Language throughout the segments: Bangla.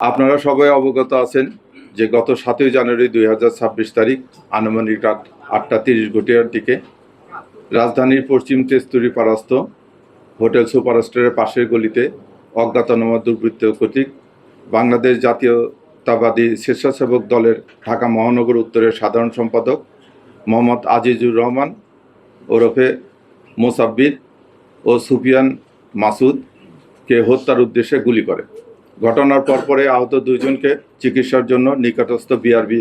আপনারা সবাই অবগত আছেন যে গত সাতই জানুয়ারি দুই হাজার ছাব্বিশ তারিখ আনুমানিক রাত আটটা তিরিশ ঘটিয়ার দিকে রাজধানীর পশ্চিম তেস্তুরি পারাস্ত হোটেল সুপারস্টারের পাশের গলিতে অজ্ঞাতনামা দুর্বৃত্ত কর্তৃক বাংলাদেশ জাতীয়তাবাদী স্বেচ্ছাসেবক দলের ঢাকা মহানগর উত্তরের সাধারণ সম্পাদক মোহাম্মদ আজিজুর রহমান, ওরফে মোসাব্বির ও সুফিয়ান মাসুদকে হত্যার উদ্দেশ্যে গুলি করে। ঘটনার পরপরে আহত দুইজনকে চিকিৎসার জন্য নিকটস্থ বিআরবি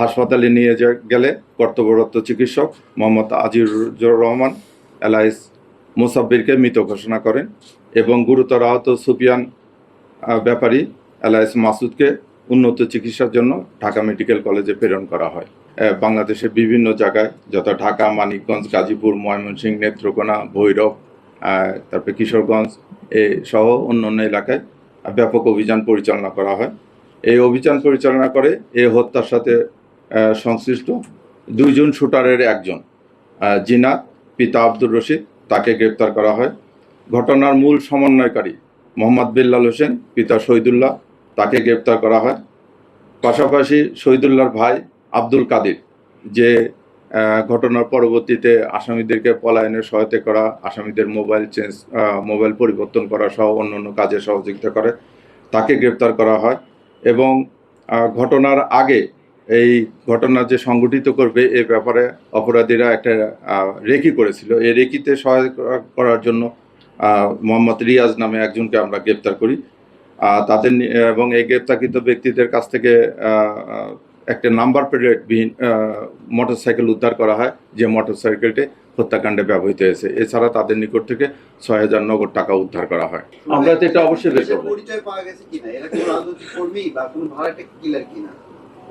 হাসপাতালে নিয়ে গেলে কর্তব্যরত চিকিৎসক মোহাম্মদ আজিজুর রহমান এলাইস মুসাব্বিরকে মৃত ঘোষণা করেন এবং গুরুতর আহত সুফিয়ান ব্যাপারী এলাইস মাসুদকে উন্নত চিকিৎসার জন্য ঢাকা মেডিকেল কলেজে প্রেরণ করা হয়। বাংলাদেশের বিভিন্ন জায়গায় যথা ঢাকা, মানিকগঞ্জ, গাজীপুর, ময়মনসিংহ, নেত্রকোনা, ভৈরব তারপরে কিশোরগঞ্জ, এ সহ অন্যান্য এলাকায় ব্যাপক অভিযান পরিচালনা করা হয়। এই অভিযান পরিচালনা করে এই হত্যার সাথে সংশ্লিষ্ট দুইজন শুটারের একজন জিনাত, পিতা আব্দুর রশিদ, তাকে গ্রেপ্তার করা হয়। ঘটনার মূল সমন্বয়কারী মোহাম্মদ বিল্লাল হোসেন, পিতা শহীদুল্লাহ, তাকে গ্রেপ্তার করা হয়। পাশাপাশি শহীদুল্লাহর ভাই আব্দুল কাদির, যে ঘটনার পরবর্তীতে আসামিদেরকে পলায়নে সহায়তা করা, আসামিদের মোবাইল চেঞ্জ মোবাইল পরিবর্তন করা সহ অন্যান্য কাজে সহযোগিতা করে, তাকে গ্রেপ্তার করা হয় এবং ঘটনার আগে এই ঘটনা যে সংগঠিত করবে এ ব্যাপারে অপরাধীরা একটা রেকি করেছিল। এই রেকিতে সহায়তা করার জন্য মোহাম্মদ রিয়াজ নামে একজনকে আমরা গ্রেপ্তার করি। তাদের এবং এই গ্রেপ্তারকৃত ব্যক্তিদের কাছ থেকে একটা নাম্বার প্লেটবিহীন মোটরসাইকেল উদ্ধার করা হয় যে মোটরসাইকেলটি হত্যাকাণ্ডে ব্যবহৃত হয়েছে। এছাড়া তাদের নিকট থেকে ছয় হাজার নগদ টাকা উদ্ধার করা হয়। আমরা তো এটা অবশ্যই বের করব।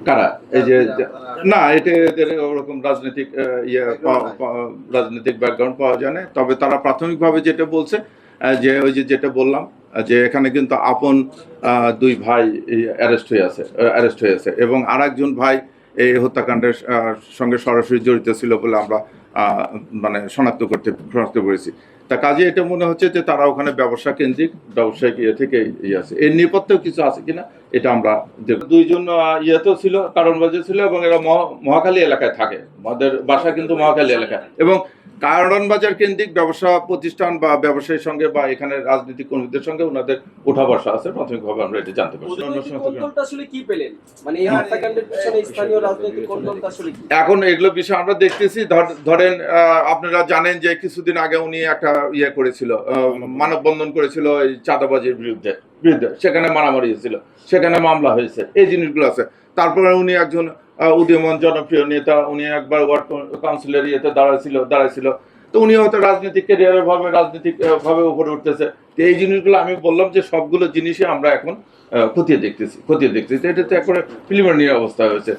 কারা? এই যে না এটা এদের ওরকম রাজনৈতিক ইয়ে রাজনৈতিক ব্যাকগ্রাউন্ড পাওয়া যায় না। তবে তারা প্রাথমিকভাবে যেটা বলছে যে ওই যে যেটা বললাম যে এখানে কিন্তু আপন দুই ভাই অ্যারেস্ট হয়ে আছে অ্যারেস্ট হয়ে আছে। এবং আরেকজন ভাই এই হত্যাকাণ্ডের সঙ্গে সরাসরি জড়িত ছিল বলে আমরা মানে শনাক্ত করতে, শনাক্ত করেছি। তা কাজে এটা মনে হচ্ছে যে তারা ওখানে ব্যবসা কেন্দ্রিক, ব্যবসায়িক ইয়ে থেকে ইয়ে আছে। এর নেপথ্যেও কিছু আছে কিনা, এটা আমরা। দুইজন ইয়েতেও ছিল কারণ বাজে ছিল, এবং এরা মহা- মহাখালী এলাকায় থাকে। আমাদের বাসা কিন্তু মহাকালী এলাকায় এবং কারণ বাজার কেন্দ্রিক ব্যবসা প্রতিষ্ঠান বা ব্যবসায়ীর সঙ্গে বা এখানে রাজনৈতিক কর্মীদের সঙ্গে ওনাদের উঠা বসা আছে প্রাথমিকভাবে আমরা এটা জানতে পারছি। মানে এই হত্যাকাণ্ডের পিছনে স্থানীয় রাজনৈতিক কৌশলটা আসলে কি? এখন এগুলো বিষয় আমরা দেখতেছি ধর- ধরেন আহ, আপনারা জানেন যে কিছুদিন আগে উনি একটা ইয়ে করেছিল আহ, মানববন্ধন করেছিল এই চাঁদাবাজির বিরুদ্ধে বিরুদ্ধে। সেখানে মারামারি হয়েছিল সেখানে মামলা হয়েছে এই জিনিসগুলো আছে। তারপরে উনি একজন উদীয়মান জনপ্রিয় নেতা, উনি একবার ওয়ার্ড কাউন্সিলের ইয়েতে দাঁড়াইছিল দাঁড়াইছিল। তো উনি হয়তো রাজনৈতিক ক্যারিয়ারের ভাবে, রাজনৈতিক ভাবে উপরে উঠতেছে। তো এই জিনিসগুলো আমি বললাম যে সবগুলো জিনিসই আমরা এখন খতিয়ে দেখতেছি খতিয়ে দেখতেছি। এটা তো একবারে প্রিলিমিনারি অবস্থা হয়েছে।